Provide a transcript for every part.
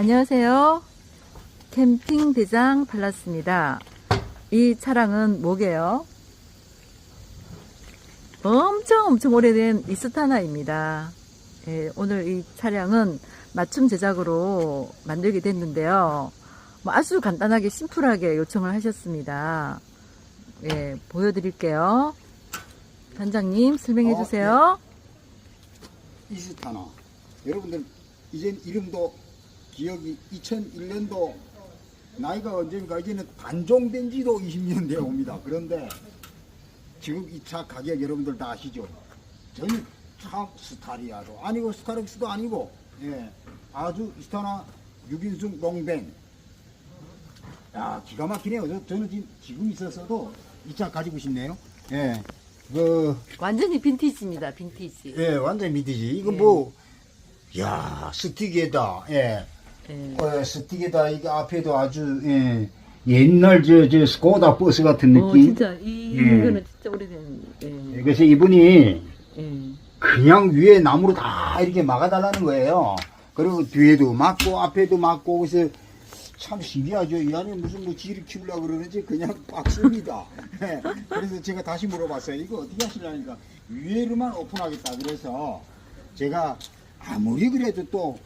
안녕하세요. 캠핑 대장 발랐습니다. 이 차량은 뭐게요? 엄청 엄청 오래된 이스타나입니다. 예, 오늘 이 차량은 맞춤 제작으로 만들게 됐는데요. 뭐 아주 간단하게 심플하게 요청을 하셨습니다. 예, 보여드릴게요. 단장님 설명해 어, 주세요. 이스타나 여러분들 이젠 이름도 기억이 2001년도 나이가 언제입니까 이제는 단종된 지도 20년 되어 옵니다 그런데 지금 이 차 가격 여러분들 다 아시죠 저는 참 스타리아도 아니고 스타렉스도 아니고 예, 아주 이스타나 6인승 롱뱅 야 기가 막히네요 저, 저는 지금, 지금 있었어도 이 차 가지고 싶네요 예, 그 완전히 빈티지입니다. 빈티지. 예, 완전 믿으지. 이거 예. 뭐, 야 스틱에다, 예, 예. 어, 스틱에다 이게 앞에도 아주 예, 옛날 저, 저 스코다 버스 같은 어, 느낌. 진짜 이 예. 이거는 진짜 오래된. 예. 예, 그래서 이분이 예. 그냥 위에 나무로 다 이렇게 막아달라는 거예요. 그리고 뒤에도 막고 앞에도 막고 그래서 참 신기하죠. 이 안에 무슨 뭐 쥐를 키우려고 그러는지 그냥 박습니다. 예, 그래서 제가 다시 물어봤어요. 이거 어떻게 하시려니까 위에로만 오픈하겠다. 그래서 제가 아무리 그래도 또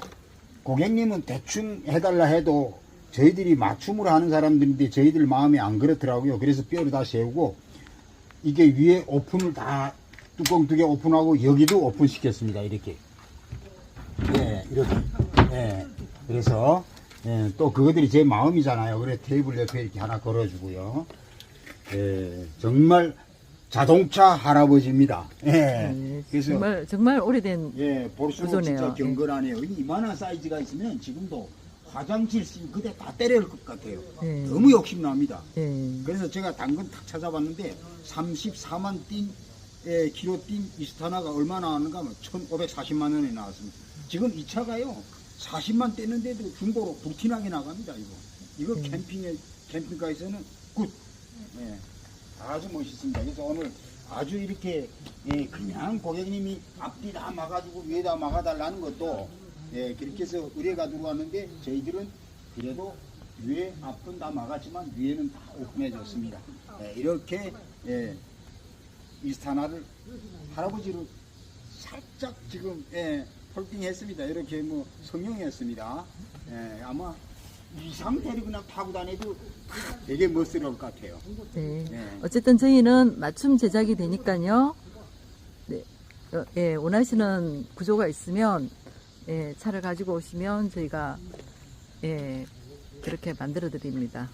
고객님은 대충 해달라 해도 저희들이 맞춤으로 하는 사람들인데 저희들 마음이 안 그렇더라고요. 그래서 뼈를 다 세우고 이게 위에 오픈을 다 뚜껑 두 개 오픈하고 여기도 오픈 시켰습니다. 이렇게. 예, 이렇게. 예. 그래서 예, 또 그것들이 제 마음이잖아요. 그래 테이블 옆에 이렇게 하나 걸어주고요. 예, 정말 자동차 할아버지입니다. 예. 예, 그래서 정말 정말 오래된 예, 볼수록 구조네요. 진짜 경건하네요. 이 이만한 사이즈가 있으면 지금도 화장실 씬 그대 다 때릴 것 같아요. 예. 너무 욕심납니다. 예. 그래서 제가 당근 탁 찾아봤는데 34만 띵, 에, 키로 띵 이스타나가 얼마 나왔는가 하면 1,540만 원에 나왔습니다. 지금 이 차가요 40만 떼는데도 중고로 불티나게 나갑니다. 이거 이거 음. 캠핑에 캠핑카에서는 굿. 예, 아주 멋있습니다. 그래서 오늘 아주 이렇게 예, 그냥 고객님이 앞뒤 다 막아주고 위에다 막아달라는 것도 예, 그렇게 해서 의뢰가 들어왔는데 저희들은 그래도 위에 앞은 다 막았지만 위에는 다 오픈해 줬습니다. 예, 이렇게 예, 이스타나를 할아버지로 살짝 지금 예, 폴딩했습니다. 이렇게 뭐 성형했습니다. 예, 아마 이 상태로 그냥 타고 다녀도 되게 멋스러울 것 같아요. 네. 네. 어쨌든 저희는 맞춤 제작이 되니까요. 네. 어, 예, 원하시는 구조가 있으면 예, 차를 가지고 오시면 저희가 예, 그렇게 만들어 드립니다.